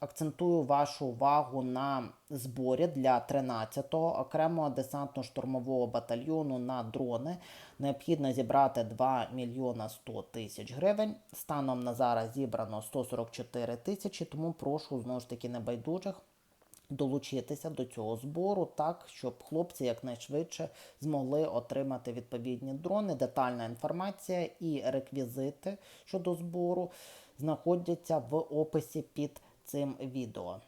акцентую вашу увагу на зборі для 13-го окремого десантно-штурмового батальйону на дрони. Необхідно зібрати 2 мільйона 100 тисяч гривень. Станом на зараз зібрано 144 тисячі, тому прошу знову ж таки небайдужих долучитися до цього збору, так щоб хлопці якнайшвидше змогли отримати відповідні дрони. Детальна інформація і реквізити щодо збору знаходяться в описі під цим відео.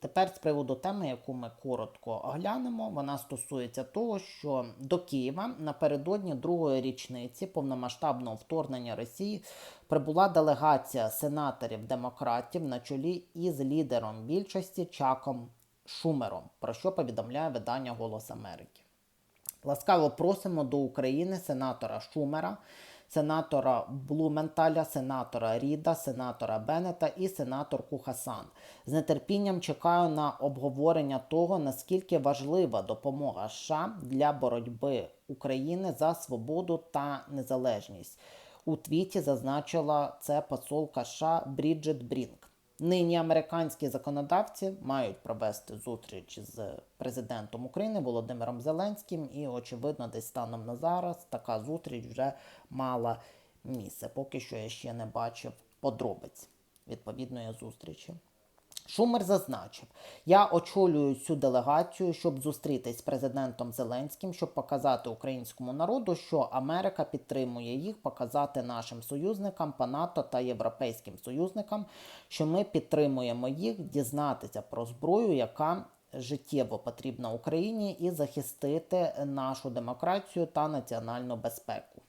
Тепер з приводу теми, яку ми коротко оглянемо, вона стосується того, що до Києва напередодні другої річниці повномасштабного вторгнення Росії прибула делегація сенаторів-демократів на чолі із лідером більшості Чаком Шумером, про що повідомляє видання Голос Америки. Ласкаво просимо до України сенатора Шумера, сенатора Блументаля, сенатора Ріда, сенатора Беннета і сенаторку Хасан. З нетерпінням чекаю на обговорення того, наскільки важлива допомога США для боротьби України за свободу та незалежність. У твіті зазначила це посолка США Бріджит Брінк. Нині американські законодавці мають провести зустріч з президентом України Володимиром Зеленським, і, очевидно, десь станом на зараз така зустріч вже мала місце. Поки що я ще не бачив подробиць відповідної зустрічі. Шумер зазначив, я очолюю цю делегацію, щоб зустрітись з президентом Зеленським, щоб показати українському народу, що Америка підтримує їх, показати нашим союзникам по НАТО та європейським союзникам, що ми підтримуємо їх, дізнатися про зброю, яка життєво потрібна Україні, і захистити нашу демократію та національну безпеку.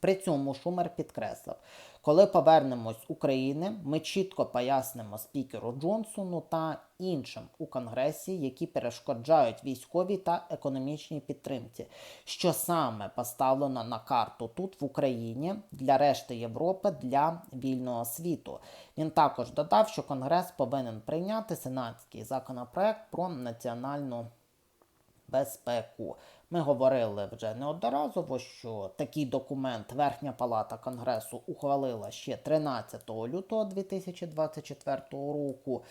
При цьому Шумер підкреслив, коли повернемось України, ми чітко пояснимо спікеру Джонсону та іншим у Конгресі, які перешкоджають військовій та економічній підтримці, що саме поставлено на карту тут в Україні для решти Європи для вільного світу. Він також додав, що Конгрес повинен прийняти сенатський законопроект про національну безпеку. Ми говорили вже неодноразово, що такий документ Верхня Палата Конгресу ухвалила ще 13 лютого 2024 року.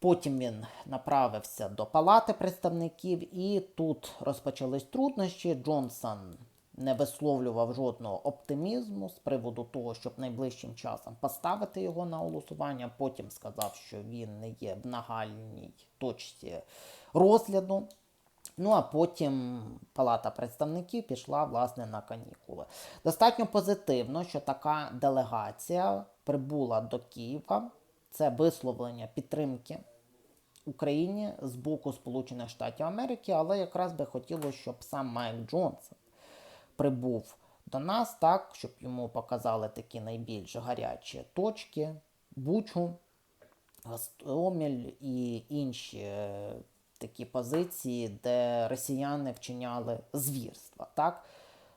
Потім він направився до Палати представників, і тут розпочались труднощі. Джонсон не висловлював жодного оптимізму з приводу того, щоб найближчим часом поставити його на голосування. Потім сказав, що він не є в нагальній точці розгляду. Ну а потім Палата представників пішла власне на канікули. Достатньо позитивно, що така делегація прибула до Києва. Це висловлення підтримки Україні з боку Сполучених Штатів Америки, але якраз би хотілося, щоб сам Майк Джонсон прибув до нас, так, щоб йому показали такі найбільш гарячі точки, Бучу, Гастомель і інші е, такі позиції, де росіяни вчиняли звірства, так,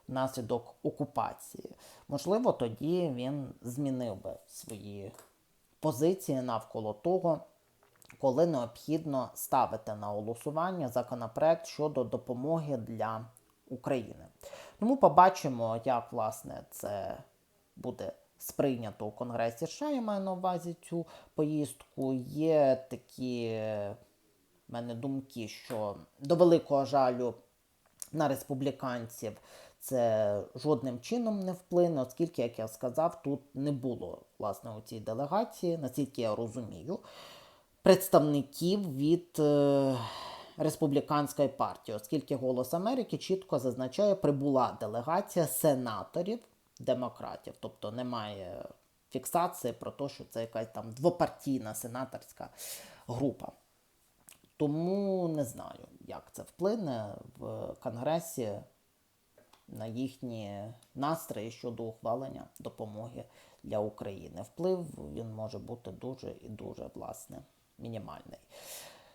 внаслідок окупації. Можливо, тоді він змінив би свої позиції навколо того, коли необхідно ставити на голосування законопроект щодо допомоги для України. Тому побачимо, як власне це буде сприйнято у Конгресі США. Я маю на увазі цю поїздку. Є такі в мене думки, що до великого жалю на республіканців це жодним чином не вплине, оскільки, як я сказав, тут не було власне у цій делегації, наскільки я розумію, представників від е, республіканської партії, оскільки Голос Америки чітко зазначає, прибула делегація сенаторів демократів, тобто немає фіксації про те, що це якась там двопартійна сенаторська група. Тому не знаю, як це вплине в Конгресі на їхні настрої щодо ухвалення допомоги для України. Вплив він може бути дуже і дуже власне мінімальний.